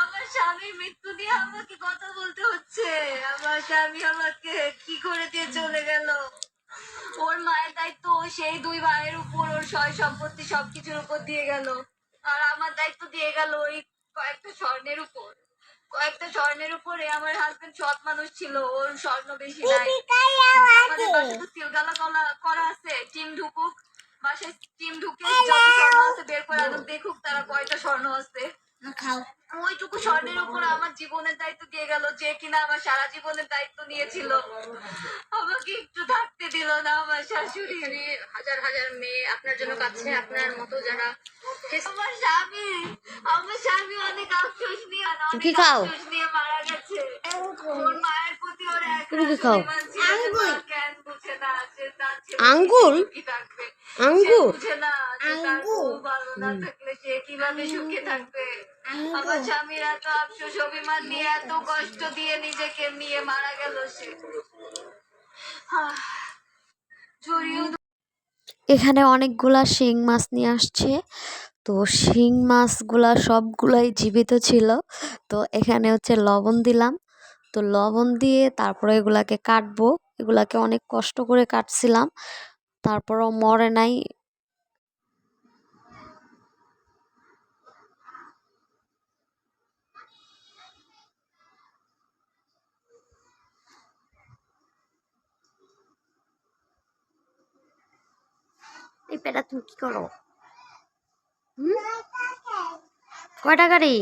আমার স্বামীর মৃত্যু নিয়ে আমাকে কথা বলতে হচ্ছে। আমার স্বামী আমাকে কি করে দিয়ে চলে গেল? ওর মায়ের দায়িত্ব সেই দুই ভাইয়ের উপর ওর সয় সম্পত্তি সবকিছুর উপর দিয়ে গেল। আর আমার দায়িত্ব দিয়ে গেল ওই কয়েকটা স্বর্ণের উপর। কয়েকটা স্বর্ণের উপরে আমার হাজবেন্ড সৎ মানুষ ছিল ওর স্বর্ণ বেশি নাই। আমাদের বাসায় তো সিলগালা কলা করা আছে টিম ঢুকুক। বাসায় টিম ঢুকে যত স্বর্ণ আছে বের করে দেখুক তারা কয়টা স্বর্ণ আছে। খাও। স্বর্ণের উপর আমার জীবনের দায়িত্ব দিয়ে গেল যে কিনা আমার সারা জীবনের দায়িত্ব নিয়েছিল। আমাকে একটু থাকতে দিল না আমার শাশুড়ি। হাজার হাজার মেয়ে আপনার জন্য কাছে আপনার মতো যারা আমার স্বামী আমার স্বামী অনেক আফসোস নিয়ে অনেক আফসোস নিয়ে মারা গেছে। ওর মায়ের প্রতি ওর এক তুমি কি খাও? তার আঙ্গুল? আঙ্গুর? বুঝে না যে তার বউ আঙ্গুর? ভালো না থাকলে সে কীভাবে সুখে থাকবে? আমার স্বামীর আফসোস অভিমান নিয়ে এত কষ্ট দিয়ে নিজেকে নিয়ে মারা গেল সে। এখানে অনেকগুলা শিং মাছ নিয়ে আসছে। তো শিং মাছগুলা সবগুলাই জীবিত ছিল। তো এখানে হচ্ছে লবণ দিলাম। তো লবণ দিয়ে তারপরে এগুলাকে কাটবো। এগুলাকে অনেক কষ্ট করে কাটছিলাম। তারপরও মরে নাই। এই পেটা তুমি কি করো? হুম? কয়টা গাড়ি?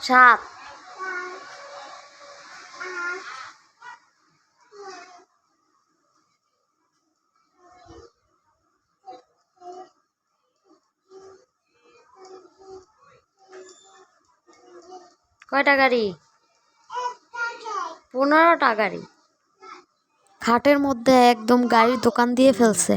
সাত। কয়টা গাড়ি? পনেরোটা গাড়ি। খাটের মধ্যে একদম গাড়ির দোকান দিয়ে ফেলছে।